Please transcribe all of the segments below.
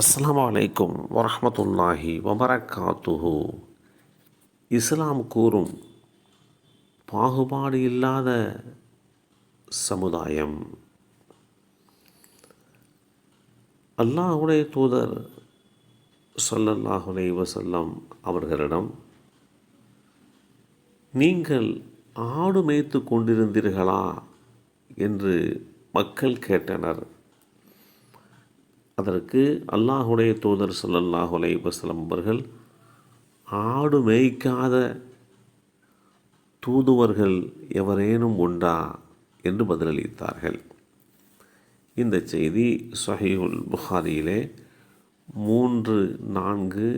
அஸ்லாம் அலைக்கும் வரமத்துல்லாஹி வபரகாத்துஹு. இஸ்லாம் கூறும் பாகுபாடு இல்லாத சமுதாயம். அல்லாஹுடைய தூதர் சொல்லல்லாஹுலே வசல்லம் அவர்களிடம் நீங்கள் ஆடு மேய்த்து கொண்டிருந்தீர்களா? என்று மக்கள் கேட்டனர். அதற்கு அல்லாஹுடைய தூதர் சொல்லல்லாஹு அலைஹி வஸல்லம் அவர்கள் ஆடு மேய்க்காத தூதுவர்கள் எவரேனும் உண்டா என்று பதிலளித்தார்கள். இந்த செய்தி சஹீஹுல் புகாரியிலே மூன்று நான்கு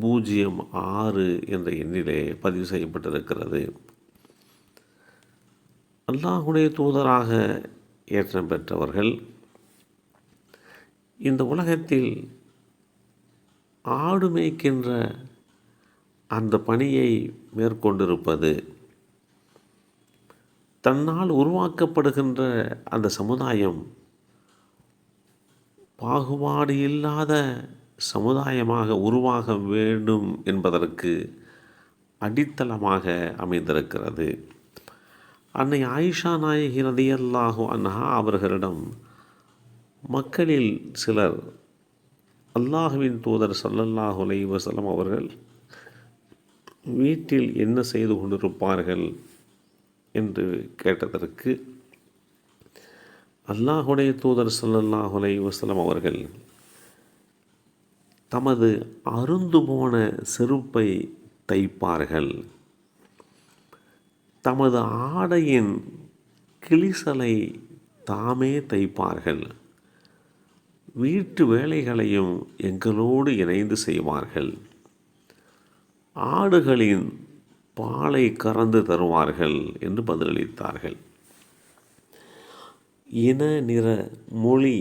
பூஜ்ஜியம் ஆறு என்ற எண்ணிலே பதிவு செய்யப்பட்டிருக்கிறது. அல்லாஹுடைய தூதராக ஏற்றம் பெற்றவர்கள் இந்த உலகத்தில் ஆடு மேய்க்கின்ற அந்த பணியை மேற்கொண்டிருப்பது தன்னால் உருவாக்கப்படுகின்ற அந்த சமுதாயம் பாகுபாடு இல்லாத சமுதாயமாக உருவாக வேண்டும் என்பதற்கு அடித்தளமாக அமைந்திருக்கிறது. அன்னை ஆயிஷா நாயகி ரதியல்லாஹு அன்ஹா அவர்களிடம் மக்களில் சிலர் அல்லாஹுவின் தூதர் சல்லல்லாஹு அலை வசலம் அவர்கள் வீட்டில் என்ன செய்து கொண்டிருப்பார்கள்? என்று கேட்டதற்கு அல்லாஹுடைய தூதர் சல்லல்லாஹு அலை வசலம் அவர்கள் தமது அருந்து போன செருப்பை தைப்பார்கள். தமது ஆடையின் கிளிசலை தாமே தைப்பார்கள். வீட்டு வேலைகளையும் எங்களோடு இணைந்து செய்வார்கள். ஆடுகளின் பாலை கறந்து தருவார்கள் என்று பதிலளித்தார்கள். இன நிற மொழி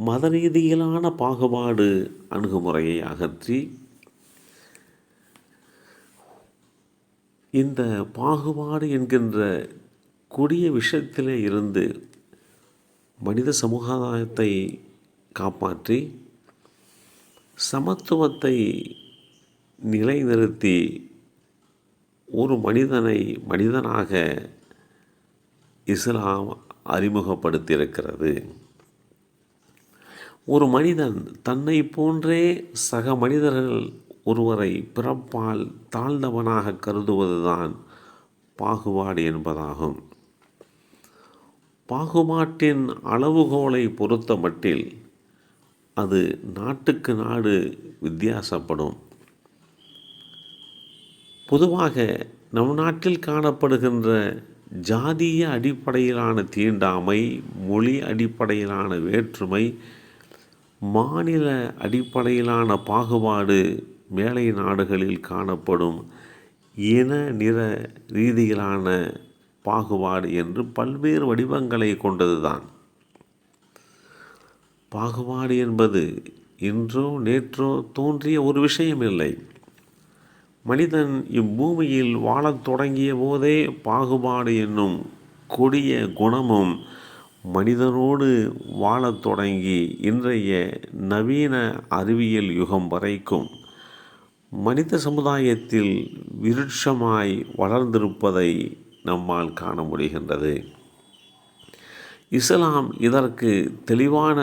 மத ரீதியிலான பாகுபாடு அணுகுமுறையை அகற்றி இந்த பாகுபாடு என்கின்ற கொடிய விஷயத்திலே இருந்து மனித சமுதாயத்தை காப்பாற்றி சமத்துவத்தை நிலைநிறுத்தி ஒரு மனிதனை மனிதனாக இஸ்லாம் அறிமுகப்படுத்தியிருக்கிறது. ஒரு மனிதன் தன்னை போன்றே சக மனிதர்கள் ஒருவரை பிறப்பால் தாழ்ந்தவனாக கருதுவதுதான் பாகுபாடு என்பதாகும். பாகுபாட்டின் அளவுகோலை பொறுத்த மட்டில் அது நாட்டுக்கு நாடு வித்தியாசப்படும். பொதுவாக நம் நாட்டில் காணப்படுகின்ற ஜாதிய அடிப்படையிலான தீண்டாமை மொழி அடிப்படையிலான வேற்றுமை மாநில அடிப்படையிலான பாகுபாடு மேலை நாடுகளில் காணப்படும் இன நிற ரீதியிலான பாகுபாடு என்று பல்வேறு வடிவங்களை கொண்டதுதான். பாகுபாடு என்பது இன்றோ நேற்றோ தோன்றிய ஒரு விஷயம் இல்லை மனிதன் இப்பூமியில் வாழத் தொடங்கிய போதே பாகுபாடு என்னும் கொடிய குணமும் மனிதனோடு வாழத் தொடங்கி இன்றைய நவீன அறிவியல் யுகம் வரைக்கும் மனித சமுதாயத்தில் விருட்சமாய் வளர்ந்திருப்பதை நம்மால் காண முடிகின்றது. இஸ்லாம் இதற்கு தெளிவான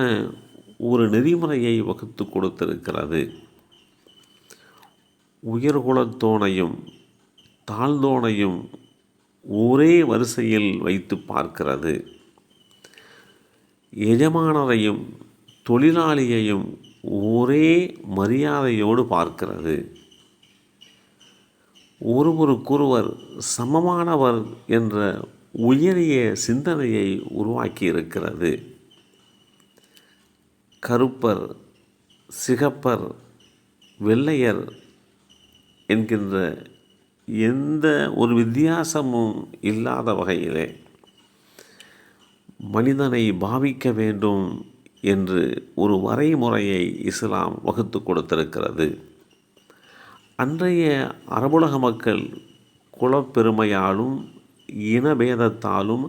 ஒரு நெறிமுறையை வகுத்து கொடுத்திருக்கிறது. உயர்குலத்தோனையும் தாழ்ந்தோனையும் ஒரே வரிசையில் வைத்து பார்க்கிறது. எஜமானரையும் தொழிலாளியையும் ஒரே மரியாதையோடு பார்க்கிறது. ஒருவருக்கொருவர் சமமானவர் என்ற உயரிய சிந்தனையை உருவாக்கி இருக்கிறது கருப்பர் சிகப்பர் வெள்ளையர் என்கின்ற எந்த ஒரு வித்தியாசமும் இல்லாத வகையிலே மனிதனை பாவிக்க வேண்டும் என்று ஒரு வரைமுறையை இஸ்லாம் வகுத்து கொடுத்திருக்கிறது. அன்றைய அரபுலக மக்கள் குலப்பெருமையாலும் இனபேதத்தாலும்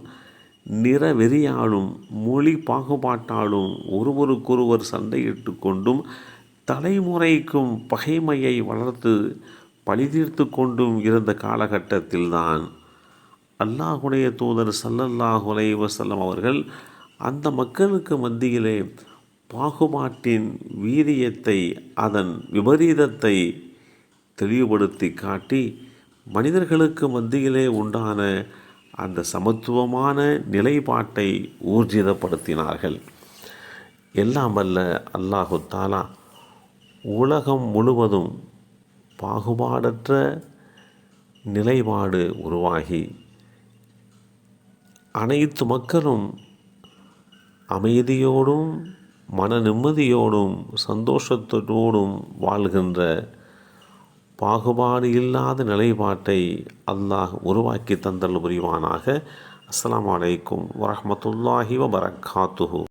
நிறவெறியாலும் மொழி பாகுபாட்டாலும் ஒருவருக்கொருவர் சண்டையிட்டு கொண்டும் தலைமுறைக்கும் பகைமையை வளர்த்து பழிதீர்த்து கொண்டும் இருந்த காலகட்டத்தில்தான். அல்லாஹுடைய தூதர் சல்லல்லாஹுலை வசல்லம் அவர்கள் அந்த மக்களுக்கு மத்தியிலே பாகுபாட்டின் வீரியத்தை அதன் விபரீதத்தை தெளிவுபடுத்தி காட்டி மனிதர்களுக்கு மத்தியிலே உண்டான அந்த சமத்துவமான நிலைப்பாட்டை ஊர்ஜிதப்படுத்தினார்கள். எல்லாம் அல்ல அல்லாஹு தாலா உலகம் முழுவதும் பாகுபாடற்ற நிலைப்பாடு உருவாகி அனைத்து மக்களும் அமைதியோடும் மன நிம்மதியோடும் சந்தோஷத்தோடும் வாழ்கின்ற பாகுபாடு இல்லாத நிலைப்பாட்டை அல்லாஹ் உருவாக்கி தந்தல் புரிவானாக. அஸ்லாம் அலைக்கும் வரமத்துல்லாஹி வபரகாத்துஹு